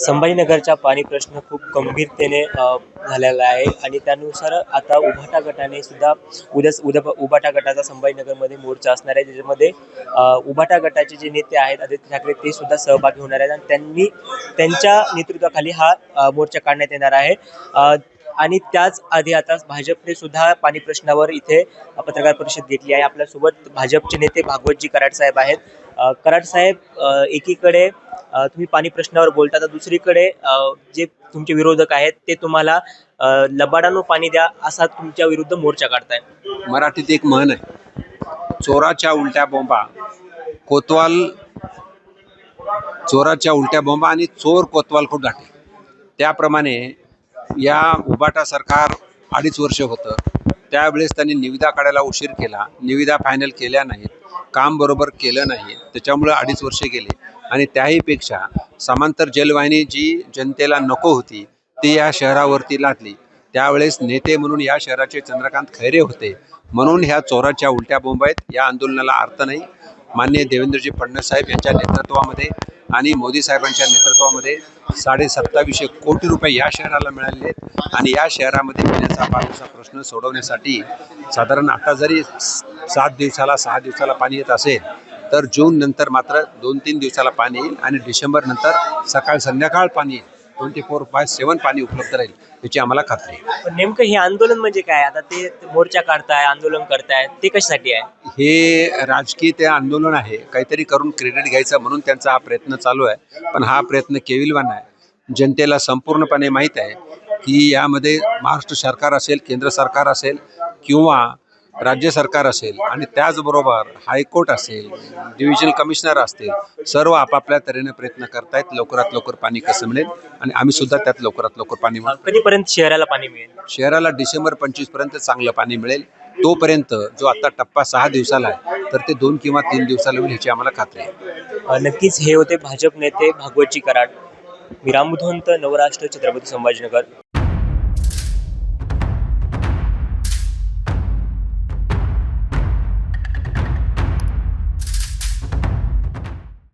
संभाजीनगरचा पाणी प्रश्न खूप गंभीरतेने झालेला आहे आणि त्यानुसार आता उभाटा गटाने सुद्धा उद्या उद्या उभाटा गटाचा संभाजीनगरमध्ये मोर्चा असणार आहे. ज्याच्यामध्ये उभाटा गटाचे जे नेते आहेत आदित्य ठाकरे ते सुद्धा सहभागी होणार आहेत आणि त्यांनी त्यांच्या नेतृत्वाखाली हा मोर्चा काढण्यात येणार आहे. आणि त्याच आधी आता भाजपने सुद्धा पाणी प्रश्नावर इथे पत्रकार परिषद घेतली आहे. आपल्यासोबत भाजपचे नेते भागवतजी कराड साहेब आहेत कराड साहेब एकीकडे तुम्ही पाणी प्रश्नावर बोलता. तर दुसरीकडे जे तुमचे विरोधक आहेत ते तुम्हाला लबाडानं पाणी द्या असा तुमच्या विरुद्ध मोर्चा काढताय. मराठीत एक म्हण आहे. चोराच्या उलट्या बोंबा. कोतवाल चोराच्या उलट्या बोंबा आणि चोर कोतवाल खूप गाठे त्याप्रमाणे या उबाटा सरकार अडीच वर्ष होतं. त्यावेळेस त्यांनी निविदा काढायला उशीर केला. निविदा फायनल केल्या नाहीत. काम बरोबर केलं नाही. त्याच्यामुळं अडीच वर्षे गेले. आणि त्याहीपेक्षा समांतर जलवाहिनी जी जनतेला नको होती ती या शहरावरती लादली. त्यावेळेस नेते म्हणून या शहराचे चंद्रकांत खैरे होते. म्हणून ह्या चोराच्या उलट्या बोंब आहेत. या आंदोलनाला अर्थ नाही. माननीय देवेंद्रजी फडणवीस साहेब यांच्या नेतृत्वामध्ये आणि मोदी साहेबांच्या नेतृत्वामध्ये साडे सत्तावीसशे कोटी रुपये या शहराला मिळालेले आहेत. आणि या शहरामध्ये पिण्याचा पाण्याचा प्रश्न सोडवण्यासाठी साधारण आता जरी सात दिवसाला सहा दिवसाला पाणी येत असेल तर जून नंतर मात्र दोन तीन दिवसाला पाणी येईल आणि डिसेंबर नंतर सकाळ संध्याकाळ पाणी येईल. ट्वेंटी फोर बाय सेवन पाणी उपलब्ध राहील याची आम्हाला खात्री आहे. पण नेमकं हे आंदोलन म्हणजे काय? आता ते मोर्चा काढताय आंदोलन करताय ते कशासाठी आहे? हे राजकीय ते आंदोलन आहे काहीतरी करून क्रेडिट घ्यायचं म्हणून त्यांचा हा प्रयत्न चालू आहे पण हा प्रयत्न केविलवान आहे. जनतेला संपूर्णपणे माहीत आहे की यामध्ये महाराष्ट्र सरकार असेल केंद्र सरकार असेल किंवा राज्य सरकार असेल आणि त्याचबरोबर हायकोर्ट असेल डिव्हिजनल कमिशनर असतील सर्व आपापल्या तऱ्हेने प्रयत्न करतायत. लवकरात लवकर पाणी कसं मिळेल? आणि आम्ही सुद्धा त्यात लवकरात लवकर पाणी मिळेल कधीपर्यंत शहराला पाणी मिळेल? शहराला डिसेंबर पंचवीसपर्यंत चांगलं पाणी मिळेल. तोपर्यंत जो आता टप्पा सहा दिवसाला आहे तर ते दोन किंवा तीन दिवसाला होईल ह्याची आम्हाला खात्री आहे. अ, नक्कीच हे होते भाजप नेते भागवतजी कराड. मी नवराष्ट्र छत्रपती संभाजीनगर.